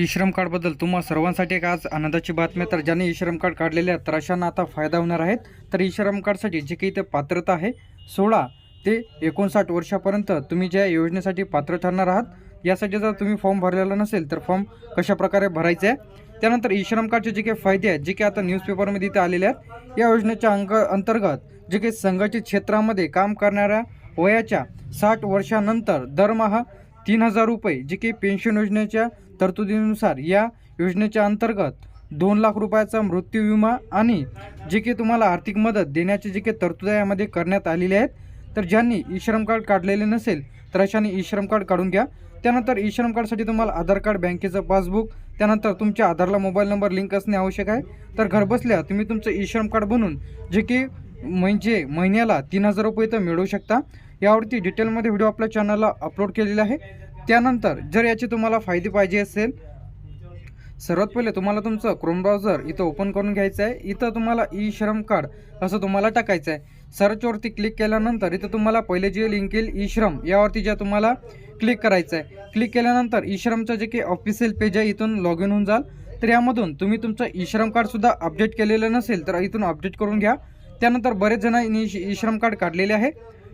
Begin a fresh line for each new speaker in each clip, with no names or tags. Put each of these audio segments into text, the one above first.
E श्रम कार्डबद्दल तुम्हा सर्वांसाठी एक आज आनंदाची बातमी तर ज्यांनी ई श्रम कार्ड काढलेले आहेत तर अशांना आता फायदा होणार आहे. तर ई श्रम कार्डसाठी जे काही इथे पात्रता आहे सोळा ते एकोणसाठ वर्षापर्यंत तुम्ही ज्या योजनेसाठी पात्र ठरणार आहात यासाठी जर तुम्ही फॉर्म भरलेला नसेल तर फॉर्म कशाप्रकारे भरायचे आहे? त्यानंतर ई श्रम कार्डचे जे काही फायदे आहेत जे काही आता न्यूजपेपरमध्ये इथे आलेले आहेत या योजनेच्या अंग अंतर्गत जे काही संघटित क्षेत्रामध्ये काम करणाऱ्या वयाच्या साठ वर्षानंतर दरमहा तीन हजार रुपये जे की पेन्शन योजनेच्या तरतुदीनुसार या योजनेच्या अंतर्गत दोन लाख रुपयाचा मृत्यू विमा आणि जे की तुम्हाला आर्थिक मदत देण्याची जे काही तरतुदी यामध्ये करण्यात आलेले आहेत तर ज्यांनी ई श्रम कार्ड काढलेले नसेल तर अशाने ई श्रम कार्ड काढून घ्या. त्यानंतर ई श्रम कार्डसाठी तुम्हाला आधार कार्ड बँकेचं पासबुक त्यानंतर तुमच्या आधारला मोबाईल नंबर लिंक असणे आवश्यक आहे. तर घरबसल्या तुम्ही तुमचं ई श्रम कार्ड बनवून जे की म्हणजे महिन्याला तीन हजार रुपये तर मिळवू शकता. यावरती डिटेलमध्ये व्हिडिओ आपल्या चॅनलला अपलोड केलेला आहे. त्यानंतर जर याचे तुम्हाला फायदे पाहिजे असेल सर्वात पहिले तुम्हाला तुमचं क्रोम ब्राउझर इथं ओपन करून घ्यायचं आहे. इथं तुम्हाला ई श्रम कार्ड असं तुम्हाला टाकायचं आहे. सर्चवरती क्लिक केल्यानंतर इथं तुम्हाला पहिले जे लिंक येईल ई श्रम यावरती ज्या तुम्हाला क्लिक करायचं आहे. क्लिक केल्यानंतर ई श्रमचं जे काही ऑफिशियल पेज आहे इथून लॉग इन होऊन जाल. तर यामधून तुम्ही तुमचं ई श्रम कार्डसुद्धा अपडेट केलेलं नसेल तर इथून अपडेट करून घ्या. त्यानंतर बरेच जणांनी ई श्रम कार्ड काढलेले आहे.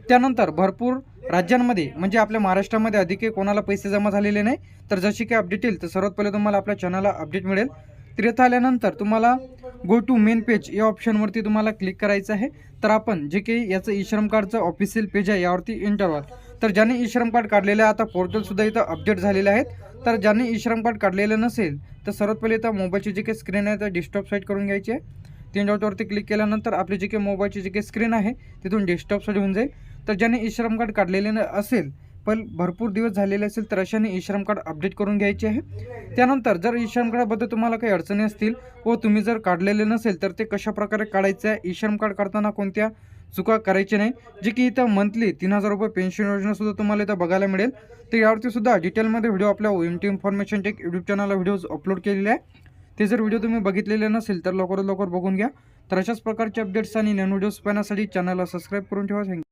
त्यानंतर भरपूर राज्यांमध्ये म्हणजे आपल्या महाराष्ट्रामध्ये अधिक कोणाला पैसे जमा झालेले नाही. तर जशी काही अपडेट येईल तर सर्वात पहिले तुम्हाला आपल्या चॅनलला अपडेट मिळेल. तर आल्यानंतर तुम्हाला गो टू मेन पेज या ऑप्शनवरती तुम्हाला क्लिक करायचं आहे. तर आपण जे काही याचं ई श्रम कार्डचं ऑफिशियल पेज आहे यावरती एंटर तर ज्यांनी ई श्रम कार्ड काढलेलं आहे आता पोर्टलसुद्धा इथं अपडेट झालेले आहेत. तर ज्यांनी ई श्रम कार्ड काढलेलं नसेल तर सर्वात पहिले इथं मोबाईलची जी काही स्क्रीन आहे तर डिस्टॉप साईड करून घ्यायची आहे. तीन डॉटवरती क्लिक केल्यानंतर आपली जी काही मोबाईलची जी काही स्क्रीन आहे तिथून डेस्कटॉपसाठी होऊन जाईल. तर ज्याने ई श्रम कार्ड काढलेले न- असेल पण भरपूर दिवस झालेले असेल तर अशाने ई श्रम कार्ड अपडेट करून घ्यायचे आहे. त्यानंतर जर ई श्रम कार्डाबद्दल तुम्हाला काही अडचणी असतील व तुम्ही जर काढलेले नसेल तर ते कशाप्रकारे काढायचं आहे? ई श्रम कार्ड काढताना कोणत्या चुका करायची नाही? जे की इथं मंथली तीन हजार रुपये पेन्शन योजनासुद्धा तुम्हाला इथं बघायला मिळेल. तर यावरती सुद्धा डिटेलमध्ये व्हिडिओ आपल्या O M T information tech YouTube चॅनलला व्हिडिओज अपलोड केलेले आहे. ते जर व्हिडिओ तुम्ही बघितलेले नसेल तर लवकरात लवकर बघून घ्या. तर अशाच प्रकारचे अपडेट्स आणि नवीन व्हिडिओज पाहण्यासाठी चॅनलला सबस्क्राईब करून ठेवा. थँक्यू